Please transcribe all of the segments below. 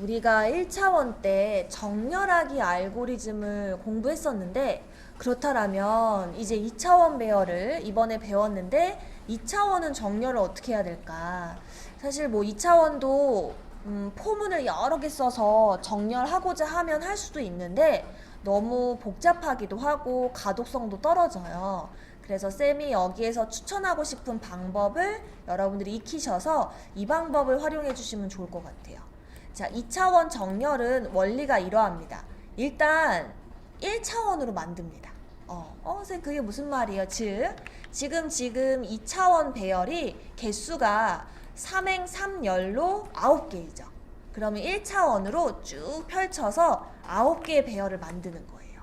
우리가 1차원 때 정렬하기 알고리즘을 공부했었는데 그렇다면 이제 2차원 배열을 이번에 배웠는데 2차원은 정렬을 어떻게 해야 될까? 사실 뭐 2차원도 음, 포문을 여러 개 써서 정렬하고자 하면 할 수도 있는데 너무 복잡하기도 하고 가독성도 떨어져요. 그래서 쌤이 여기에서 추천하고 싶은 방법을 여러분들이 익히셔서 이 방법을 활용해 주시면 좋을 것 같아요. 자, 2차원 정렬은 원리가 이러합니다. 일단 1차원으로 만듭니다. 어, 어, 선생님 그게 무슨 말이에요? 즉, 지금 지금 2차원 배열이 개수가 3행 3열로 9개이죠. 그러면 1차원으로 쭉 펼쳐서 9개의 배열을 만드는 거예요.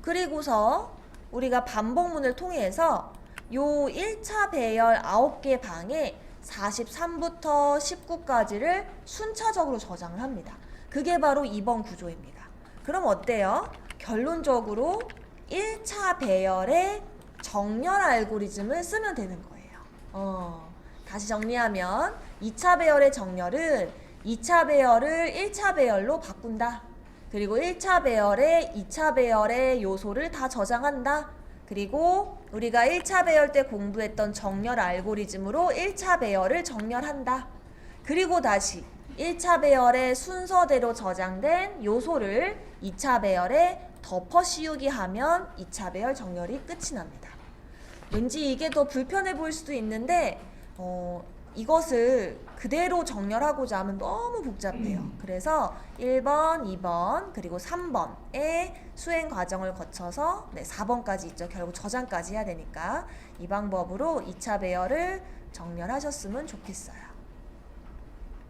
그리고서 우리가 반복문을 통해서 요 1차 배열 9개 방에 43부터 19까지를 순차적으로 저장을 합니다. 그게 바로 2번 구조입니다. 그럼 어때요? 결론적으로 1차 배열의 정렬 알고리즘을 쓰면 되는 거예요. 어, 다시 정리하면 2차 배열의 정렬은 2차 배열을 1차 배열로 바꾼다. 그리고 1차 배열에 2차 배열의 요소를 다 저장한다. 그리고 우리가 1차 배열 때 공부했던 정렬 알고리즘으로 1차 배열을 정렬한다. 그리고 다시 1차 배열의 순서대로 저장된 요소를 2차 배열에 덮어 씌우기 하면 2차 배열 정렬이 끝이 납니다. 왠지 이게 더 불편해 보일 수도 있는데 어, 이것을 그대로 정렬하고자 하면 너무 복잡해요. 그래서 1번, 2번, 그리고 3번의 수행 과정을 거쳐서 네, 4번까지 있죠. 결국 저장까지 해야 되니까 이 방법으로 2차 배열을 정렬하셨으면 좋겠어요.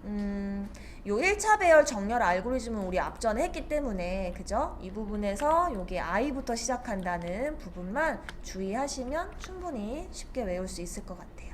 음, 요 1차 배열 정렬 알고리즘은 우리 앞전에 했기 때문에 그죠? 이 부분에서 요게 I부터 시작한다는 부분만 주의하시면 충분히 쉽게 외울 수 있을 것 같아요.